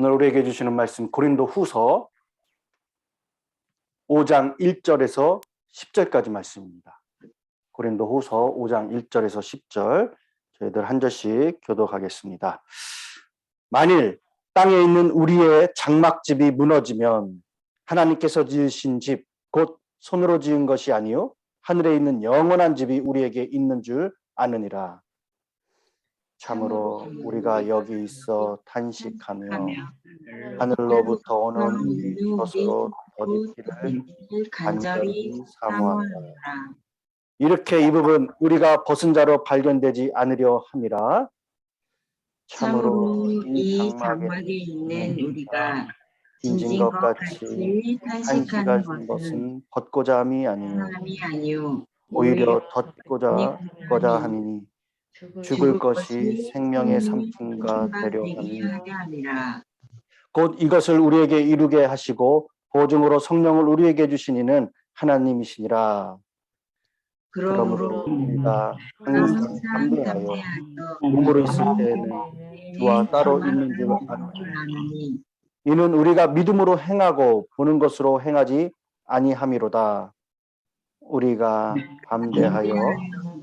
오늘 우리에게 주시는 말씀 고린도 후서 5장 1절에서 10절까지 말씀입니다. 고린도 후서 5장 1절에서 10절 저희들 한 절씩 교독하겠습니다. 만일 땅에 있는 우리의 장막집이 무너지면 하나님께서 지으신 집 곧 손으로 지은 것이 아니요 하늘에 있는 영원한 집이 우리에게 있는 줄 아느니라. 참으로 우리가 여기 있어 탄식하며 하늘로부터 오는 것으로 더디기를 간절히 사모한다. 이렇게 이 부분 우리가 벗은 자로 발견되지 않으려 함이라. 참으로 이 장막에 있는 우리가 빚진 것 같이 탄식하는 것은 벗고자 함이 아니요 오히려 덧고자 고자 함이니 죽을 것이 생명의 삼품과 되려 함이 하게 하니라. 곧 이것을 우리에게 이루게 하시고 보증으로 성령을 우리에게 주시니는 하나님이시니라. 그러므로 그러므로 우리가 항상 담대하여 몸으로 있을 때에는 주와 따로 있는 줄 아느니 이는 우리가 믿음으로 행하고 보는 것으로 행하지 아니함이로다. 우리가 담대하여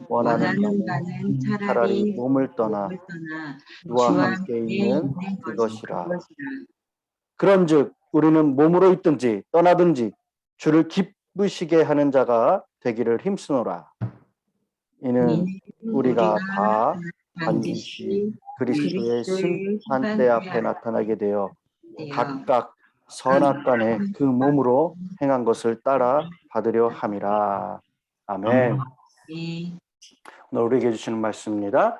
원하는 바는 바는 차라리 몸을 떠나 주와 함께 있는 것이 그것이라. 그런즉 우리는 몸으로 있든지 떠나든지 주를 기쁘시게 하는 자가 되기를 힘쓰노라. 이는 우리가 다 반드시 그리스도의 심판 때 앞에 나타나게 되어 각각 선악간에 그 몸으로 행한 것을 따라 받으려 함이라. 아멘. 이 오늘 우리에게 주시는 말씀입니다.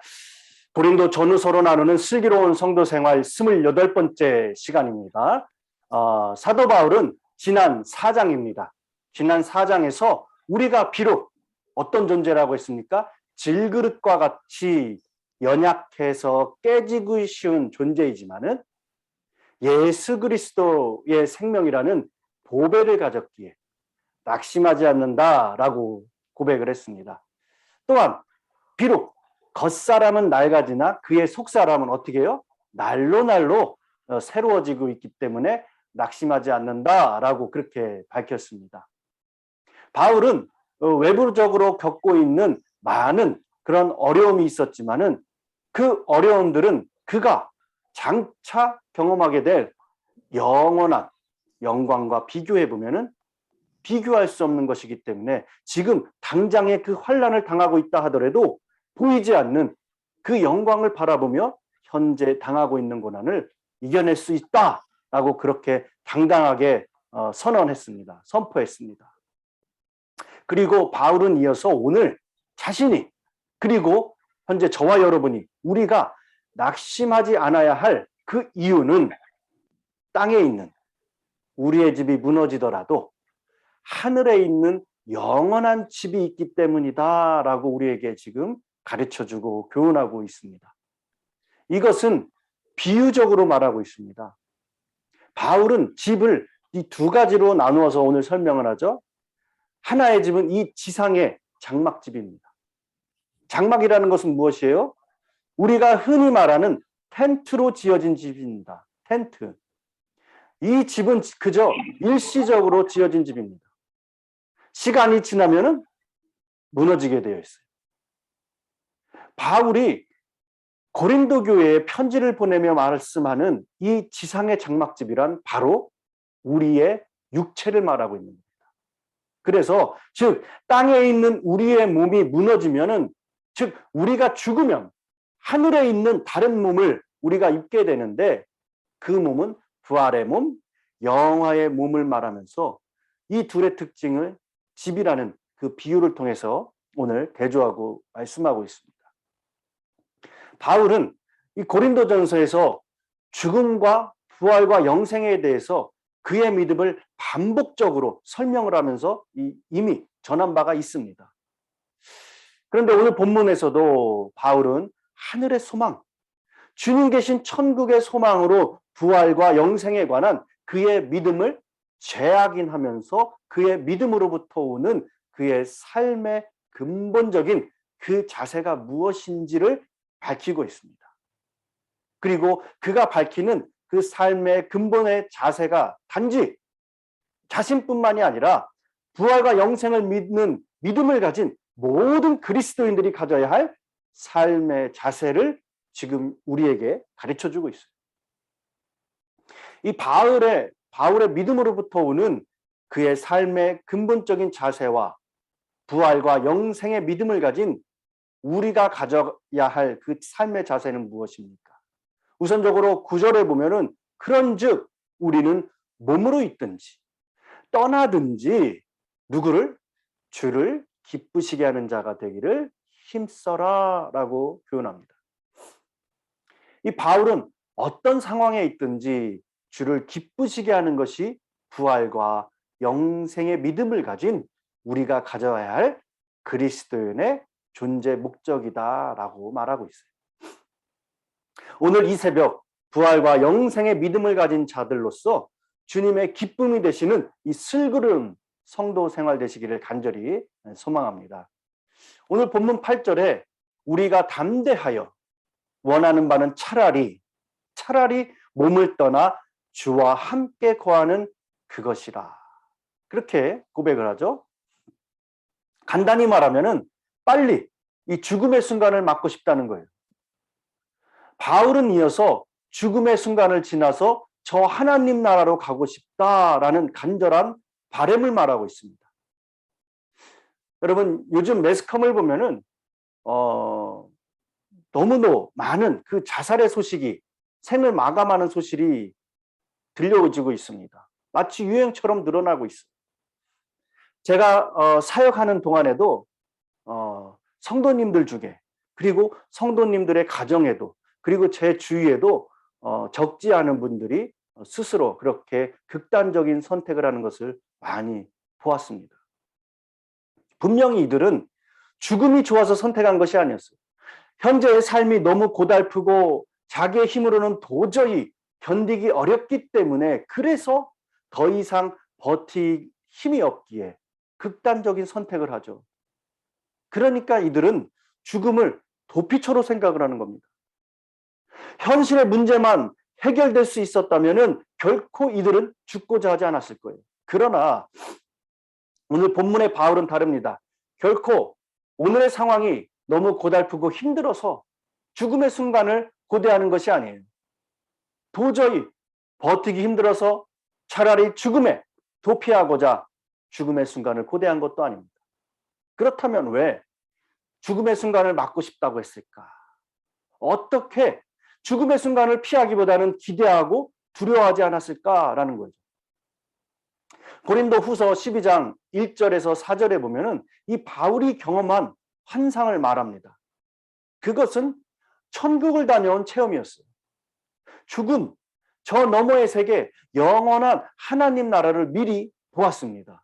고린도 전후서로 나누는 슬기로운 성도 생활 28번째 시간입니다. 어, 사도 바울은 지난 4장입니다. 지난 4장에서 우리가 비록 어떤 존재라고 했습니까? 질그릇과 같이 연약해서 깨지기 쉬운 존재이지만은 예수 그리스도의 생명이라는 보배를 가졌기에 낙심하지 않는다라고 고백을 했습니다. 또한 비록 겉사람은 낡아지나 그의 속사람은 어떻게 해요? 날로 날로 어, 새로워지고 있기 때문에 낙심하지 않는다라고 그렇게 밝혔습니다. 바울은 어, 외부적으로 겪고 있는 많은 그런 어려움이 있었지만은 그 어려움들은 그가 장차 경험하게 될 영원한 영광과 비교해 보면은 비교할 수 없는 것이기 때문에 지금 당장의 그 환란을 당하고 있다 하더라도 보이지 않는 그 영광을 바라보며 현재 당하고 있는 고난을 이겨낼 수 있다라고 그렇게 당당하게 어, 선언했습니다. 선포했습니다. 그리고 바울은 이어서 오늘 자신이 그리고 현재 저와 여러분이 우리가 낙심하지 않아야 할 그 이유는 땅에 있는 우리의 집이 무너지더라도 하늘에 있는 영원한 집이 있기 때문이다 라고 우리에게 지금 가르쳐 주고 교훈하고 있습니다. 이것은 비유적으로 말하고 있습니다. 바울은 집을 이 두 가지로 나누어서 오늘 설명을 하죠. 하나의 집은 이 지상의 장막집입니다. 장막이라는 것은 무엇이에요? 우리가 흔히 말하는 텐트로 지어진 집입니다. 텐트. 이 집은 그저 일시적으로 지어진 집입니다. 시간이 지나면은 무너지게 되어 있어요. 바울이 고린도 교회에 편지를 보내며 말씀하는 이 지상의 장막집이란 바로 우리의 육체를 말하고 있는 겁니다. 그래서 즉 땅에 있는 우리의 몸이 무너지면은 즉 우리가 죽으면 하늘에 있는 다른 몸을 우리가 입게 되는데 그 몸은 부활의 몸, 영화의 몸을 말하면서 이 둘의 특징을 집이라는 그 비유를 통해서 오늘 대조하고 말씀하고 있습니다. 바울은 이 고린도전서에서 죽음과 부활과 영생에 대해서 그의 믿음을 반복적으로 설명을 하면서 이미 전한 바가 있습니다. 그런데 오늘 본문에서도 바울은 하늘의 소망, 주님 계신 천국의 소망으로 부활과 영생에 관한 그의 믿음을 재확인하면서 그의 믿음으로부터 오는 그의 삶의 근본적인 그 자세가 무엇인지를 밝히고 있습니다. 그리고 그가 밝히는 그 삶의 근본의 자세가 단지 자신뿐만이 아니라 부활과 영생을 믿는 믿음을 가진 모든 그리스도인들이 가져야 할 삶의 자세를 지금 우리에게 가르쳐 주고 있어요. 이 바울의 바울의 믿음으로부터 오는 그의 삶의 근본적인 자세와 부활과 영생의 믿음을 가진 우리가 가져야 할 그 삶의 자세는 무엇입니까? 우선적으로 구절에 보면은 그런즉 우리는 몸으로 있든지 떠나든지 누구를 주를 기쁘시게 하는 자가 되기를 힘써라라고 표현합니다. 이 바울은 어떤 상황에 있든지 주를 기쁘시게 하는 것이 부활과 영생의 믿음을 가진 우리가 가져야 할 그리스도인의 존재 목적이다라고 말하고 있어요. 오늘 이 새벽 부활과 영생의 믿음을 가진 자들로서 주님의 기쁨이 되시는 이 슬그름 성도 생활 되시기를 간절히 소망합니다. 오늘 본문 8절에 우리가 담대하여 원하는 바는 차라리 차라리 몸을 떠나 주와 함께 거하는 그것이라. 그렇게 고백을 하죠. 간단히 말하면은 빨리 이 죽음의 순간을 맞고 싶다는 거예요. 바울은 이어서 죽음의 순간을 지나서 저 하나님 나라로 가고 싶다라는 간절한 바램을 말하고 있습니다. 여러분 요즘 매스컴을 보면은 어 너무도 많은 그 자살의 소식이 생을 마감하는 소식이 들려오고 있습니다. 마치 유행처럼 늘어나고 있어요. 제가 어, 사역하는 동안에도 어, 성도님들 중에 그리고 성도님들의 가정에도 그리고 제 주위에도 어, 적지 않은 분들이 스스로 그렇게 극단적인 선택을 하는 것을 많이 보았습니다. 분명히 이들은 죽음이 좋아서 선택한 것이 아니었어요. 현재의 삶이 너무 고달프고 자기의 힘으로는 도저히 견디기 어렵기 때문에 그래서 더 이상 버티 힘이 없기에 극단적인 선택을 하죠. 그러니까 이들은 죽음을 도피처로 생각을 하는 겁니다. 현실의 문제만 해결될 수 있었다면 결코 이들은 죽고자 하지 않았을 거예요. 그러나 오늘 본문의 바울은 다릅니다. 결코 오늘의 상황이 너무 고달프고 힘들어서 죽음의 순간을 고대하는 것이 아니에요. 도저히 버티기 힘들어서 차라리 죽음에 도피하고자 죽음의 순간을 고대한 것도 아닙니다. 그렇다면 왜 죽음의 순간을 맞고 싶다고 했을까? 어떻게 죽음의 순간을 피하기보다는 기대하고 두려워하지 않았을까라는 거죠. 고린도 후서 12장 1절에서 4절에 보면은 이 바울이 경험한 환상을 말합니다. 그것은 천국을 다녀온 체험이었어요. 죽음, 저 너머의 세계, 영원한 하나님 나라를 미리 보았습니다.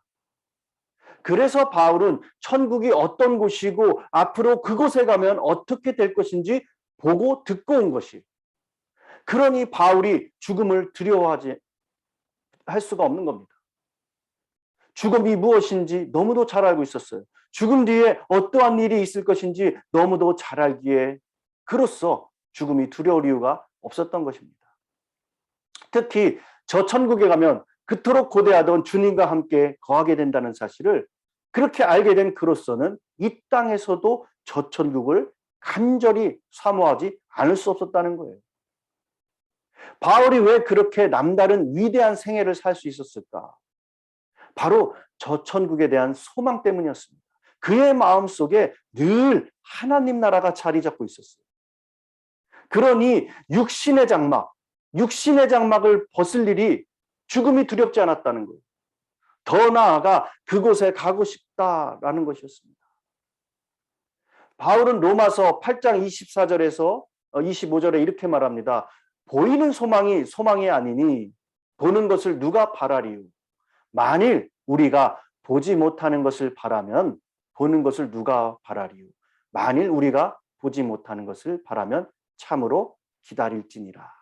그래서 바울은 천국이 어떤 곳이고 앞으로 그곳에 가면 어떻게 될 것인지 보고 듣고 온 것이. 그러니 바울이 죽음을 두려워하지 할 수가 없는 겁니다. 죽음이 무엇인지 너무도 잘 알고 있었어요. 죽음 뒤에 어떠한 일이 있을 것인지 너무도 잘 알기에 그로써 죽음이 두려울 이유가 없었던 것입니다. 특히 저 천국에 가면 그토록 고대하던 주님과 함께 거하게 된다는 사실을 그렇게 알게 된 그로서는 이 땅에서도 저 천국을 간절히 사모하지 않을 수 없었다는 거예요. 바울이 왜 그렇게 남다른 위대한 생애를 살 수 있었을까? 바로 저 천국에 대한 소망 때문이었습니다. 그의 마음 속에 늘 하나님 나라가 자리 잡고 있었어요. 그러니 육신의 장막, 육신의 장막을 벗을 일이 죽음이 두렵지 않았다는 거예요. 더 나아가 그곳에 가고 싶다라는 것이었습니다. 바울은 로마서 8장 24절에서 25절에 이렇게 말합니다. 보이는 소망이 소망이 아니니 보는 것을 누가 바라리요? 만일 우리가 보지 못하는 것을 바라면 보는 것을 누가 바라리요? 만일 우리가 보지 못하는 것을 바라면 참으로 기다릴지니라.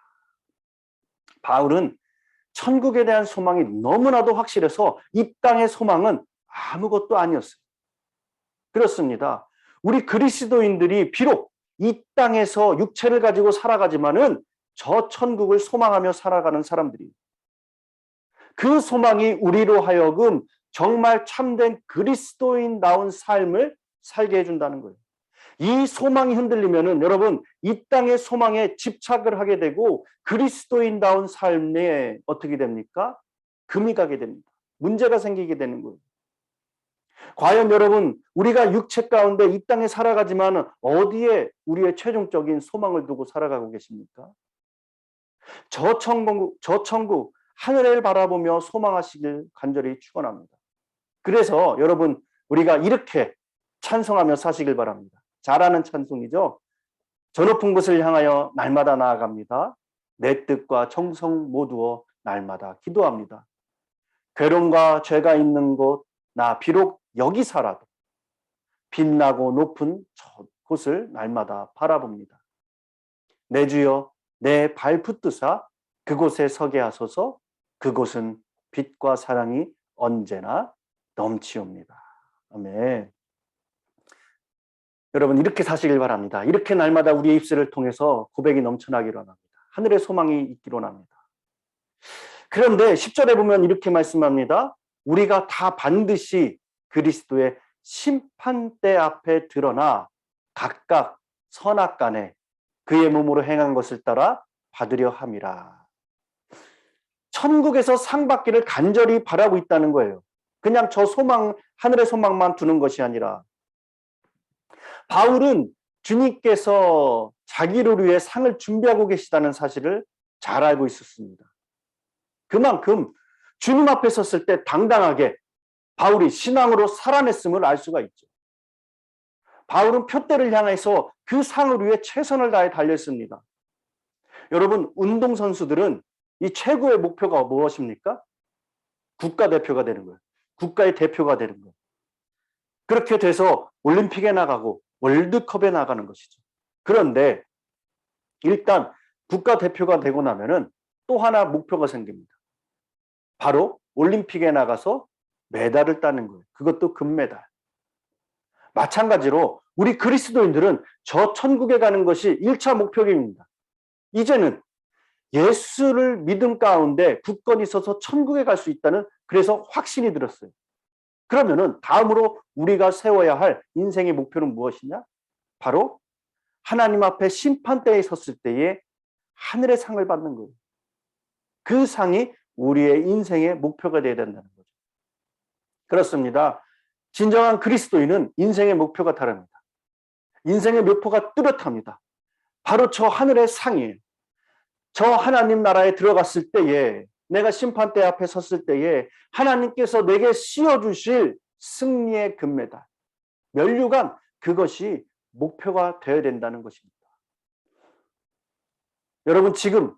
바울은 천국에 대한 소망이 너무나도 확실해서 이 땅의 소망은 아무것도 아니었어요. 그렇습니다. 우리 그리스도인들이 비록 이 땅에서 육체를 가지고 살아가지만은 저 천국을 소망하며 살아가는 사람들이 그 소망이 우리로 하여금 정말 참된 그리스도인다운 삶을 살게 해준다는 거예요. 이 소망이 흔들리면은 여러분 이 땅의 소망에 집착을 하게 되고 그리스도인다운 삶에 어떻게 됩니까? 금이 가게 됩니다. 문제가 생기게 되는 거예요. 과연 여러분 우리가 육체 가운데 이 땅에 살아가지만 어디에 우리의 최종적인 소망을 두고 살아가고 계십니까? 저 천국 저 천국 하늘을 바라보며 소망하시길 간절히 축원합니다. 그래서 여러분 우리가 이렇게 찬송하며 사시길 바랍니다. 잘하는 찬송이죠. 저 높은 곳을 향하여 날마다 나아갑니다. 내 뜻과 정성 모두어 날마다 기도합니다. 괴로움과 죄가 있는 곳, 나 비록 여기 살아도 빛나고 높은 저 곳을 날마다 바라봅니다. 내 주여, 내 발 붙드사 그곳에 서게 하소서 그곳은 빛과 사랑이 언제나 넘치옵니다. 아멘. 여러분 이렇게 사시길 바랍니다. 이렇게 날마다 우리의 입술을 통해서 고백이 넘쳐나기로 합니다. 하늘의 소망이 있기로 합니다. 그런데 10절에 보면 이렇게 말씀합니다. 우리가 다 반드시 그리스도의 심판대 앞에 드러나 각각 선악간에 그의 몸으로 행한 것을 따라 받으려 함이라. 천국에서 상 받기를 간절히 바라고 있다는 거예요. 그냥 저 소망, 하늘의 소망만 두는 것이 아니라 바울은 주님께서 자기를 위해 상을 준비하고 계시다는 사실을 잘 알고 있었습니다. 그만큼 주님 앞에 섰을 때 당당하게 바울이 신앙으로 살아냈음을 알 수가 있죠. 바울은 표대를 향해서 그 상을 위해 최선을 다해 달렸습니다. 여러분, 운동선수들은 이 최고의 목표가 무엇입니까? 국가대표가 되는 거예요. 국가의 대표가 되는 거예요. 그렇게 돼서 올림픽에 나가고 월드컵에 나가는 것이죠. 그런데 일단 국가대표가 되고 나면은 또 하나 목표가 생깁니다. 바로 올림픽에 나가서 메달을 따는 거예요. 그것도 금메달. 마찬가지로 우리 그리스도인들은 저 천국에 가는 것이 1차 목표입니다. 이제는 예수를 믿음 가운데 굳건히 서서 천국에 갈 수 있다는 그래서 확신이 들었어요. 그러면은 다음으로 우리가 세워야 할 인생의 목표는 무엇이냐? 바로 하나님 앞에 심판대에 섰을 때에 하늘의 상을 받는 거예요. 그 상이 우리의 인생의 목표가 되어야 된다는 거죠. 그렇습니다. 진정한 그리스도인은 인생의 목표가 다릅니다. 인생의 목표가 뚜렷합니다. 바로 저 하늘의 상이에요. 저 하나님 나라에 들어갔을 때에 내가 심판대 앞에 섰을 때에 하나님께서 내게 씌워주실 승리의 금메달, 면류관 그것이 목표가 되어야 된다는 것입니다. 여러분 지금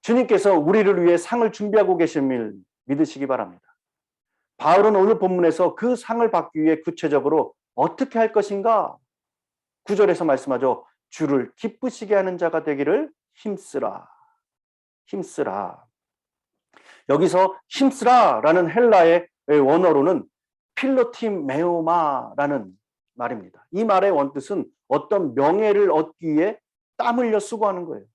주님께서 우리를 위해 상을 준비하고 계심을 믿으시기 바랍니다. 바울은 오늘 본문에서 그 상을 받기 위해 구체적으로 어떻게 할 것인가? 구절에서 말씀하죠. 주를 기쁘시게 하는 자가 되기를 힘쓰라. 힘쓰라. 여기서 힘쓰라라는 헬라의 원어로는 필로티메오마라는 말입니다. 이 말의 원뜻은 어떤 명예를 얻기 위해 땀 흘려 수고하는 거예요.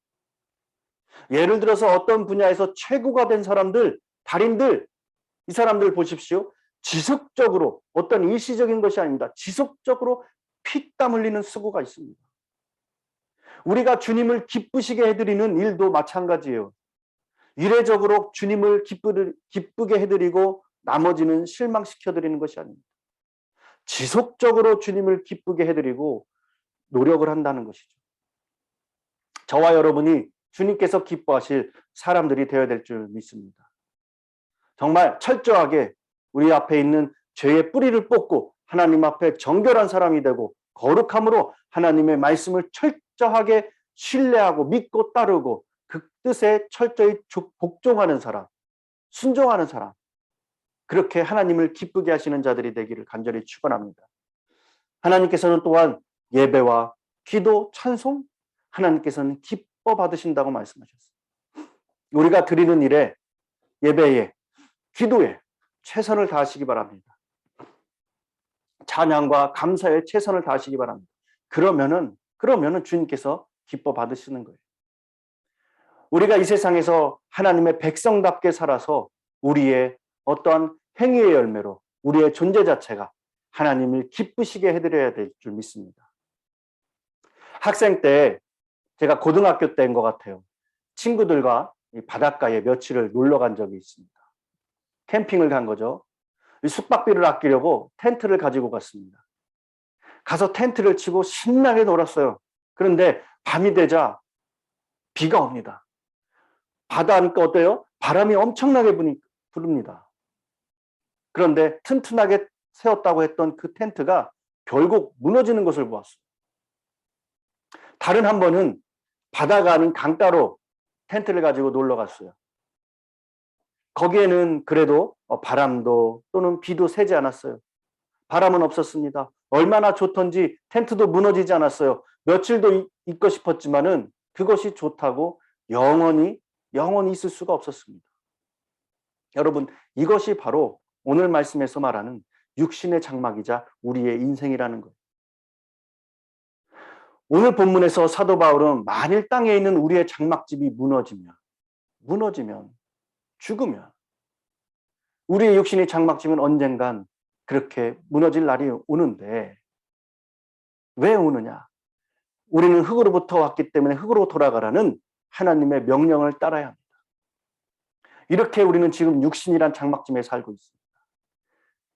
예를 들어서 어떤 분야에서 최고가 된 사람들, 달인들, 이 사람들 보십시오. 지속적으로 어떤 일시적인 것이 아닙니다. 지속적으로 피땀 흘리는 수고가 있습니다. 우리가 주님을 기쁘시게 해드리는 일도 마찬가지예요. 이례적으로 주님을 기쁘게 해드리고 나머지는 실망시켜드리는 것이 아닙니다. 지속적으로 주님을 기쁘게 해드리고 노력을 한다는 것이죠. 저와 여러분이 주님께서 기뻐하실 사람들이 되어야 될 줄 믿습니다. 정말 철저하게 우리 앞에 있는 죄의 뿌리를 뽑고 하나님 앞에 정결한 사람이 되고 거룩함으로 하나님의 말씀을 철저하게 신뢰하고 믿고 따르고 그 뜻에 철저히 복종하는 사람, 순종하는 사람, 그렇게 하나님을 기쁘게 하시는 자들이 되기를 간절히 축원합니다. 하나님께서는 또한 예배와 기도, 찬송, 하나님께서는 기뻐 받으신다고 말씀하셨어요. 우리가 드리는 일에 예배에 기도에 최선을 다하시기 바랍니다. 찬양과 감사에 최선을 다하시기 바랍니다. 그러면은 그러면은 주님께서 기뻐 받으시는 거예요. 우리가 이 세상에서 하나님의 백성답게 살아서 우리의 어떠한 행위의 열매로 우리의 존재 자체가 하나님을 기쁘시게 해드려야 될 줄 믿습니다. 학생 때 제가 고등학교 때인 것 같아요. 친구들과 이 바닷가에 며칠을 놀러 간 적이 있습니다. 캠핑을 간 거죠. 이 숙박비를 아끼려고 텐트를 가지고 갔습니다. 가서 텐트를 치고 신나게 놀았어요. 그런데 밤이 되자 비가 옵니다. 바다니까 어때요? 바람이 엄청나게 부릅니다. 그런데 튼튼하게 세웠다고 했던 그 텐트가 결국 무너지는 것을 보았어요. 다른 한 번은 바다가 아닌 강가로 텐트를 가지고 놀러 갔어요. 거기에는 그래도 어, 바람도 또는 비도 새지 않았어요. 바람은 없었습니다. 얼마나 좋던지 텐트도 무너지지 않았어요. 며칠도 이- 있고 싶었지만은 그것이 좋다고 영원히 영원히 있을 수가 없었습니다. 여러분, 이것이 바로 오늘 말씀에서 말하는 육신의 장막이자 우리의 인생이라는 거예요. 오늘 본문에서 사도 바울은 만일 땅에 있는 우리의 장막집이 무너지면, 무너지면, 죽으면, 우리의 육신의 장막집은 언젠간 그렇게 무너질 날이 오는데, 왜 오느냐? 우리는 흙으로부터 왔기 때문에 흙으로 돌아가라는 하나님의 명령을 따라야 합니다. 이렇게 우리는 지금 육신이란 장막집에 살고 있습니다.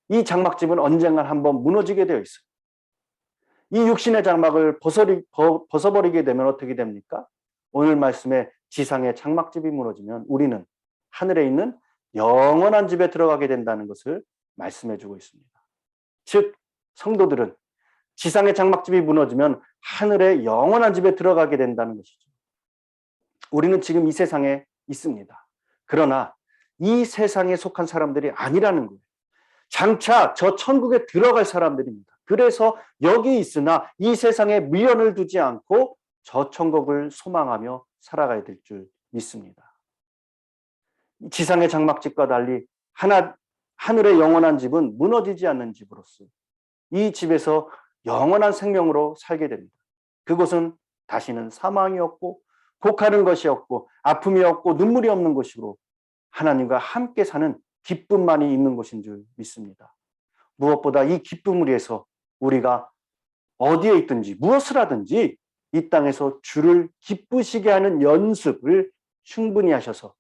이 장막집은 언젠간 한번 무너지게 되어 있어요. 이 육신의 장막을 벗어리, 벗- 벗어버리게 되면 어떻게 됩니까? 오늘 말씀에 지상의 장막집이 무너지면 우리는 하늘에 있는 영원한 집에 들어가게 된다는 것을 말씀해 주고 있습니다. 즉, 성도들은 지상의 장막집이 무너지면 하늘의 영원한 집에 들어가게 된다는 것이죠. 우리는 지금 이 세상에 있습니다. 그러나 이 세상에 속한 사람들이 아니라는 거예요. 장차 저 천국에 들어갈 사람들입니다. 그래서 여기 있으나 이 세상에 미련을 두지 않고 저 천국을 소망하며 살아가야 될 줄 믿습니다. 지상의 장막집과 달리 하나, 하늘의 영원한 집은 무너지지 않는 집으로서 이 집에서 영원한 생명으로 살게 됩니다. 그곳은 다시는 사망이 없고 곡하는 것이 없고 아픔이 없고 눈물이 없는 곳이로 하나님과 함께 사는 기쁨만이 있는 곳인 줄 믿습니다. 무엇보다 이 기쁨을 위해서 우리가 어디에 있든지 무엇을 하든지 이 땅에서 주를 기쁘시게 하는 연습을 충분히 하셔서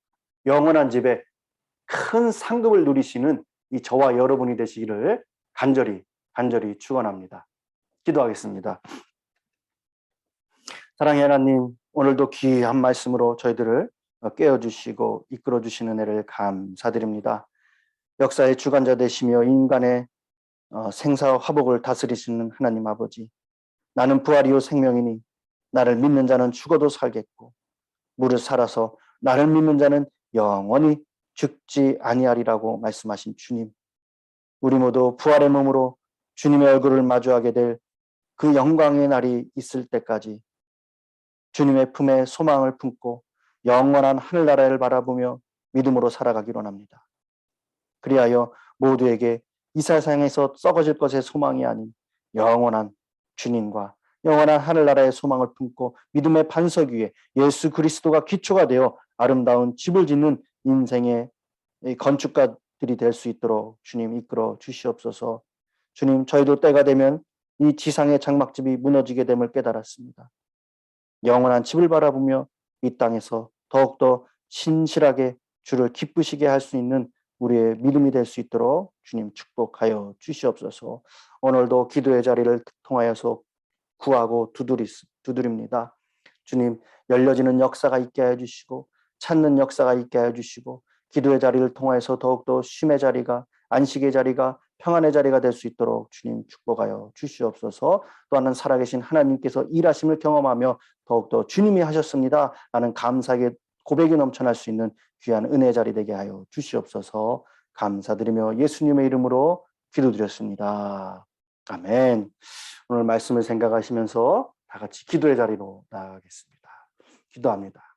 영원한 집에 큰 상급을 누리시는 이 저와 여러분이 되시기를 간절히 간절히 축원합니다. 기도하겠습니다. 사랑의 하나님, 오늘도 귀한 말씀으로 저희들을 깨워주시고 이끌어주시는 애를 감사드립니다. 역사의 주관자 되시며 인간의 어, 생사 화복을 다스리시는 하나님 아버지, 나는 부활이요 생명이니 나를 믿는 자는 죽어도 살겠고 무릇 살아서 나를 믿는 자는 영원히 죽지 아니하리라고 말씀하신 주님. 우리 모두 부활의 몸으로 주님의 얼굴을 마주하게 될 그 영광의 날이 있을 때까지 주님의 품에 소망을 품고 영원한 하늘나라를 바라보며 믿음으로 살아가기로 합니다. 그리하여 모두에게 이 세상에서 썩어질 것의 소망이 아닌 영원한 주님과 영원한 하늘나라의 소망을 품고 믿음의 반석 위에 예수 그리스도가 기초가 되어 아름다운 집을 짓는 인생의 이 건축가들이 될 수 있도록 주님 이끌어 주시옵소서. 주님 저희도 때가 되면 이 지상의 장막집이 무너지게 됨을 깨달았습니다. 영원한 집을 바라보며 이 땅에서 더욱더 신실하게 주를 기쁘시게 할 수 있는 우리의 믿음이 될 수 있도록 주님 축복하여 주시옵소서. 오늘도 기도의 자리를 통하여서 구하고 두드리, 두드립니다. 주님 열려지는 역사가 있게 하여 주시고 찾는 역사가 있게 하여 주시고 기도의 자리를 통하여서 더욱더 쉼의 자리가 안식의 자리가 평안의 자리가 될 수 있도록 주님 축복하여 주시옵소서. 또 하나는 살아계신 하나님께서 일하심을 경험하며 더욱더 주님이 하셨습니다. 라는 감사의 고백이 넘쳐날 수 있는 귀한 은혜 자리 되게 하여 주시옵소서. 감사드리며 예수님의 이름으로 기도드렸습니다. 아멘. 오늘 말씀을 생각하시면서 다 같이 기도의 자리로 나가겠습니다. 기도합니다.